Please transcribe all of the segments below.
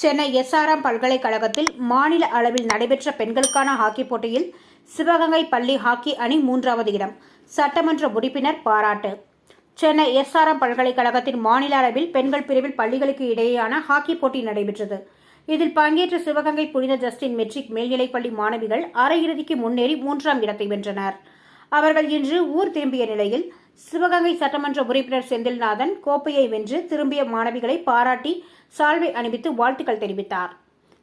Chennai SRM பல்கலைக்கழகத்தில் மாநில அளவில் நடைபெற்ற பெண்களுக்கான ஹாக்கி போட்டியில் சிவகங்கை பள்ளி ஹாக்கி அணி மூன்றாவது இடம். சட்டமன்ற உறுப்பினர் பாராட்டு. சென்னை எஸ்ஆர்எம் பல்கலைக்கழகத்தின் மாநில அளவில் பெண்கள் பிரிவில் பள்ளிகளுக்கு இடையேயான ஹாக்கி போட்டி நடைபெற்றது. இதில் பங்கேற்ற சிவகங்கை புனித ஜஸ்டின் மெட்ரிக் மேல்நிலைப்பள்ளி மாணவிகள் அரையிறுதிக்கு முன்னேறி மூன்றாம் இடத்தை வென்றனர். அவர்கள் இன்று ஊர் திரும்பிய நிலையில் சிவகங்கை சட்டமன்ற உறுப்பினர் செந்தில்நாதன் கோப்பையை வென்று திரும்பிய மாணவிகளை பாராட்டி சால்வை அணிவித்து வாழ்த்துக்கள் தெரிவித்தார்.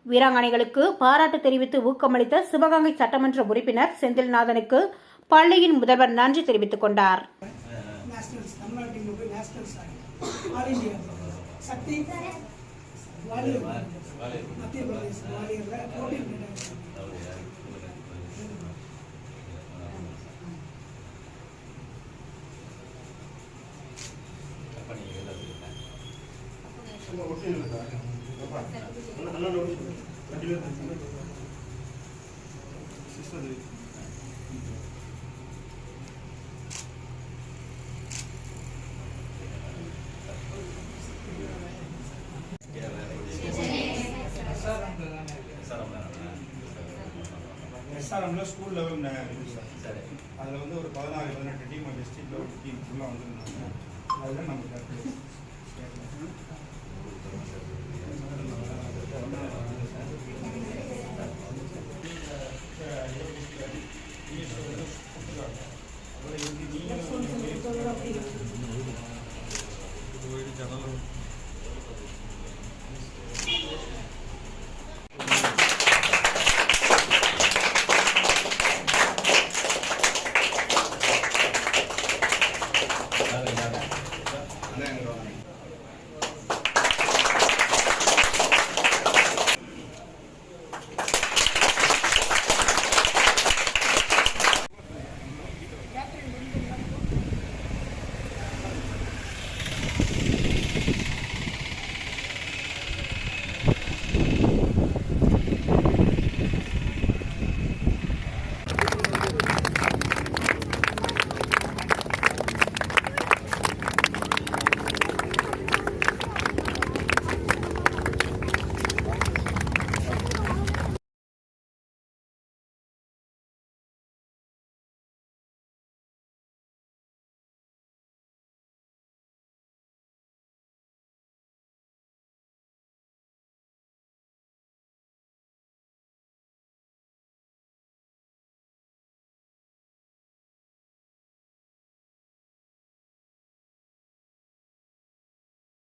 வீராங்கனைகளுக்கு பாராட்டு தெரிவித்து ஊக்கமளித்த சிவகங்கை சட்டமன்ற உறுப்பினர் செந்தில்நாதனுக்கு பள்ளியின் முதல்வர் நன்றி தெரிவித்துக் கொண்டார். எஸ்ஆர்எம்ல ஸ்கூல் லெவல் சார் அதில் வந்து ஒரு பதினாறு பதினெட்டு டீம் டிஸ்ட்ரிக்ட் லெவல் டீம் ஃபுல்லாக வந்துருந்தாங்க. அதில் ਕੋਈ ਜਨਰਲ